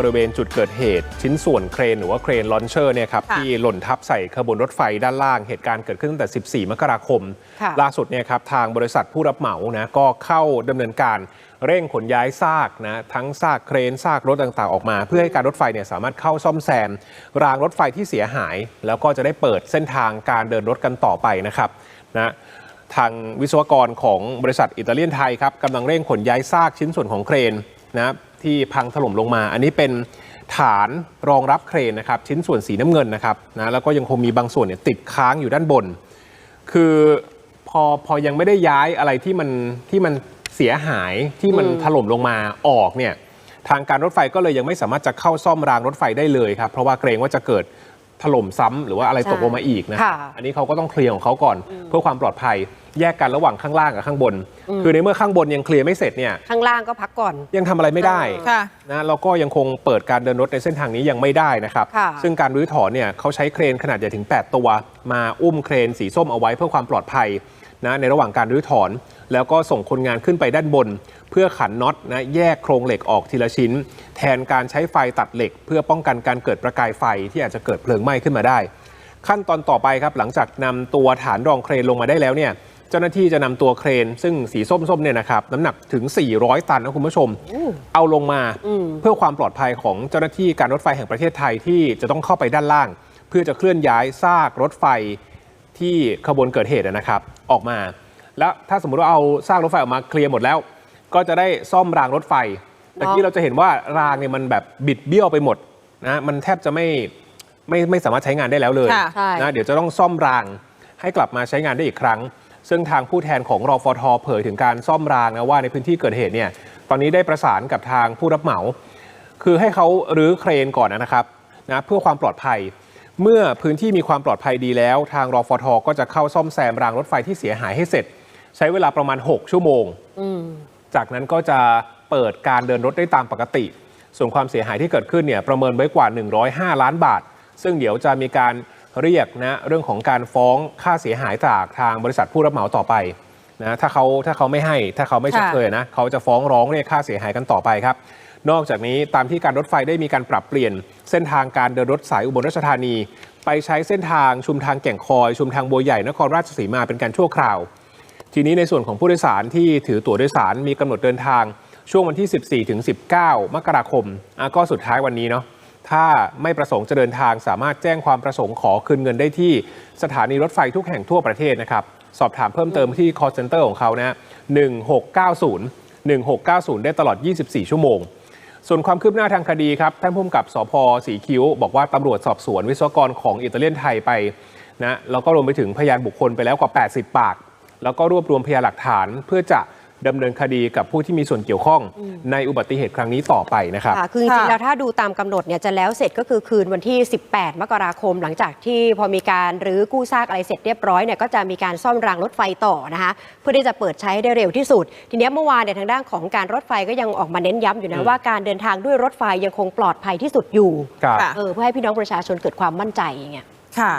บริเวณจุดเกิดเหตุ ชิ้นส่วนเครนหรือว่าเครนลอนเชอร์เนี่ยครับค่ะที่หล่นทับใส่ขบวนรถไฟด้านล่างเหตุการณ์เกิดขึ้นตั้งแต่ 14 มกราคมค่ะล่าสุดเนี่ยครับทางบริษัทผู้รับเหมานะก็เข้าดำเนินการเร่งขนย้ายซากนะทั้งซากเครนซากรถต่างๆ ออกมา เพื่อให้การรถไฟเนี่ยสามารถเข้าซ่อมแซมรางรถไฟที่เสียหาย แล้วก็จะได้เปิดเส้นทางการเดินรถกันต่อไปนะครับนะทางวิศวกรของบริษัทอิตาเลียนไทยครับกำลังเร่งขนย้ายซากชิ้นส่วนของเครนนะ ที่พังถล่มลงมา อันนี้เป็นฐานรองรับเครนนะครับ ชิ้นส่วนสีน้ำเงินนะครับนะแล้วก็ยังคงมีบางส่วนเนี่ยติดค้างอยู่ด้านบน คือพอพอยังไม่ได้ย้ายอะไรที่มันที่มันเสียหายที่มันถล่มลงมาออกเนี่ยทางการรถไฟก็เลยยังไม่สามารถจะเข้าซ่อมรางรถไฟได้เลยครับ เพราะว่าเกรงว่าจะเกิด ถล่มซ้ำหรือว่าอะไรตกลงมาอีกนะค่ะอันนี้เขาก็ต้องเคลียร์ของเขาก่อน เพื่อความปลอดภัยแยกกันระหว่างข้างล่างกับข้างบน คือในเมื่อข้างบนยังเคลียร์ไม่เสร็จเนี่ยข้างล่างก็พักก่อน ยังทำอะไรไม่ได้ค่ะนะแล้วก็ยังคงเปิดการเดินรถในเส้นทางนี้ยังไม่ได้นะครับค่ะซึ่งการรื้อถอนเนี่ยเขาใช้เครนขนาดใหญ่ถึง 8 ตัว มาอุ้มเครนสีส้มเอาไว้เพื่อความปลอดภัยนะในระหว่างการรื้อถอน แล้วก็ส่งคนงานขึ้นไปด้านบน เพื่อขันน็อตนะแยกโครงเหล็กออกทีละชิ้น แทนการใช้ไฟตัดเหล็ก เพื่อป้องกันการเกิดประกายไฟที่อาจจะเกิดเพลิงไหม้ขึ้นมาได้ ขั้นตอนต่อไปครับหลังจากนำตัวฐานรองเครนลงมาได้แล้วเนี่ยเจ้าหน้าที่จะนำตัวเครน ซึ่งสีส้มๆเนี่ยนะครับน้ำหนักถึง 400 ตันนะคุณผู้ชม เอาลงมาเพื่อความปลอดภัยของเจ้าหน้าที่การรถไฟแห่งประเทศไทยที่จะต้องเข้าไปด้านล่าง เพื่อจะเคลื่อนย้ายซากรถไฟที่ขบวนเกิดเหตุนะครับ ออกมา แล้วถ้าสมมุติว่าเอาซากรถไฟออกมาเคลียร์หมดแล้ว ก็จะได้ซ่อมรางรถไฟแต่ที่เราจะเห็นว่ารางเนี่ยมันแบบบิดเบี้ยวไปหมดนะมันแทบจะไม่ไม่ไม่สามารถใช้งานได้แล้วเลยค่ะใช่นะเดี๋ยวจะต้องซ่อมรางให้กลับมาใช้งานได้อีกครั้ง ซึ่งทางผู้แทนของรอฟทเผยถึงการซ่อมรางนะว่าในพื้นที่เกิดเหตุเนี่ยตอนนี้ได้ประสานกับทางผู้รับเหมา คือให้เขารื้อเครนก่อนนะครับนะเพื่อความปลอดภัย เมื่อพื้นที่มีความปลอดภัยดีแล้ว ทางรอฟทก็จะเข้าซ่อมแซมรางรถไฟที่เสียหายให้เสร็จ ใช้เวลาประมาณ 6 ชั่วโมง จากนั้นก็จะเปิดการเดินรถได้ตามปกติ ส่วนความเสียหายที่เกิดขึ้นเนี่ยประเมินไว้กว่า 105 ล้านบาท ซึ่งเดี๋ยวจะมีการเรียกนะเรื่องของการฟ้องค่าเสียหายจากทางบริษัทผู้รับเหมาต่อไปนะถ้าเขาถ้าเขาไม่ให้ถ้าเขาไม่ชดเชยนะเขาจะฟ้องร้องเรียกค่าเสียหายกันต่อไปครับ นอกจากนี้ตามที่การรถไฟได้มีการปรับเปลี่ยน เส้นทางการเดินรถสายอุบลราชธานี ไปใช้เส้นทางชุมทางแก่งคอย ชุมทางบัวใหญ่นครราชสีมาเป็นการชั่วคราว ทีนี้ในส่วนของผู้โดยสารที่ถือตั๋วโดยสารมีกำหนดเดินทางช่วงวันที่ 14ถึง19 มกราคมก็สุดท้ายวันนี้เนาะถ้าไม่ประสงค์จะเดินทางสามารถแจ้งความประสงค์ขอคืนเงินได้ที่สถานีรถไฟทุกแห่งทั่วประเทศนะครับ สอบถามเพิ่มเติมที่ call center ของเขานะฮะ1690 1690 ได้ตลอด 24 ชั่วโมง ส่วนความคืบหน้าทางคดีครับ ท่านผู้กำกับสพสีคิ้ว บอกว่าตำรวจสอบสวนวิศวกรของอิตาเลียนไทยไปนะแล้วก็รวมไปถึงพยานบุคคลไปแล้วกว่า 80 ปาก แล้วก็รวบรวมพยานหลักฐานเพื่อจะดำเนินคดีกับผู้ที่มีส่วนเกี่ยวข้องในอุบัติเหตุครั้งนี้ต่อไปนะครับค่ะคือจริงๆค่ะแล้วถ้าดูตามกำหนดเนี่ยจะแล้วเสร็จก็คือคืนวันที่ 18 มกราคม หลังจากที่พอมีการรื้อกู้ซากอะไรเสร็จเรียบร้อยเนี่ยก็จะมีการซ่อมรางรถไฟต่อนะคะเพื่อที่จะเปิดใช้ได้เร็วที่สุด ทีเนี้ยเมื่อวานเนี่ยทางด้านของการรถไฟก็ยังออกมาเน้นย้ำอยู่นะว่าการเดินทางด้วยรถไฟยังคงปลอดภัยที่สุดอยู่ครับค่ะเออเพื่อให้พี่น้องประชาชนเกิดความมั่นใจอย่างเงี้ยค่ะ